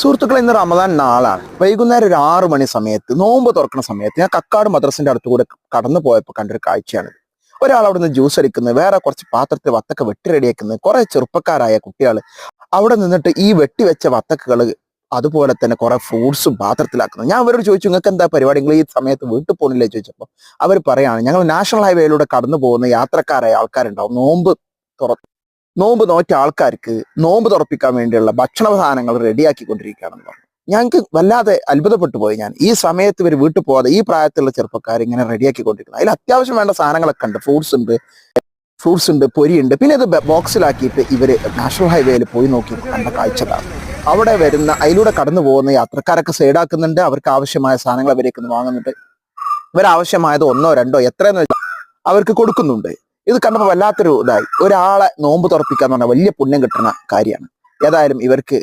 സുഹൃത്തുക്കളെ ഇന്ന് റമദാൻ നാളാണ്. വൈകുന്നേരം ഒരു ആറു മണി സമയത്ത് നോമ്പ് തുറക്കുന്ന സമയത്ത് ഞാൻ കക്കാട് മദ്രസിന്റെ അടുത്തുകൂടെ കടന്നു പോയപ്പോൾ കണ്ടൊരു കാഴ്ചയാണ്. ഒരാൾ അവിടുന്ന് ജ്യൂസ് അടിക്കുന്നത് വേറെ കുറച്ച് പാത്രത്തിൽ വത്തക്ക വെട്ടി റെഡിയാക്കുന്നത് കുറെ ചെറുപ്പക്കാരായ കുട്ടികൾ അവിടെ നിന്നിട്ട് ഈ വെട്ടി വെച്ച വത്തക്കകൾ അതുപോലെ തന്നെ കുറെ ഫ്രൂട്ട്സും പാത്രത്തിലാക്കുന്നത് ഞാൻ അവരോട് ചോദിച്ചു നിങ്ങൾക്ക് എന്താ പരിപാടി? നിങ്ങൾ ഈ സമയത്ത് വീട്ടിൽ പോകുന്നില്ലേ ചോദിച്ചപ്പോൾ അവർ പറയാണ് ഞങ്ങൾ നാഷണൽ ഹൈവേയിലൂടെ കടന്നു പോകുന്ന യാത്രക്കാരായ ആൾക്കാരുണ്ടാവും. നോമ്പ് തുറ നോമ്പ് നോറ്റ ആൾക്കാർക്ക് നോമ്പ് തുറപ്പിക്കാൻ വേണ്ടിയുള്ള ഭക്ഷണ സാധനങ്ങൾ റെഡിയാക്കിക്കൊണ്ടിരിക്കുകയാണെന്ന് പറഞ്ഞു. ഞങ്ങൾക്ക് വല്ലാതെ അത്ഭുതപ്പെട്ടു പോയി ഞാൻ. ഈ സമയത്ത് ഇവർ വീട്ടിൽ പോകാതെ ഈ പ്രായത്തിലുള്ള ചെറുപ്പക്കാർ ഇങ്ങനെ റെഡിയാക്കിക്കൊണ്ടിരിക്കുന്നത് അതിൽ അത്യാവശ്യം വേണ്ട സാധനങ്ങളൊക്കെ ഉണ്ട്. ഫ്രൂട്ട്സ് ഉണ്ട്. ഫ്രൂട്ട്സ് ഉണ്ട് പൊരിയുണ്ട് പിന്നെ ഇത് ബോക്സിലാക്കിയിട്ട് ഇവർ നാഷണൽ ഹൈവേയിൽ പോയി നോക്കി കണ്ട കാഴ്ചതാണ് അവിടെ വരുന്ന അതിലൂടെ കടന്നു പോകുന്ന യാത്രക്കാരൊക്കെ സൈഡാക്കുന്നുണ്ട്. അവർക്ക് ആവശ്യമായ സാധനങ്ങൾ അവരേക്ക് വാങ്ങുന്നുണ്ട്. ഇവരാവശ്യമായത് ഒന്നോ രണ്ടോ എത്രയെന്ന് വെച്ചാൽ അവർക്ക് കൊടുക്കുന്നുണ്ട്. ഇത് കണ്ടപ്പോൾ വല്ലാത്തൊരു ഇതായി. ഒരാളെ നോമ്പ് തുറപ്പിക്കുക എന്ന് പറഞ്ഞാൽ വലിയ പുണ്യം കിട്ടുന്ന കാര്യമാണ്. ഏതായാലും ഇവർക്ക്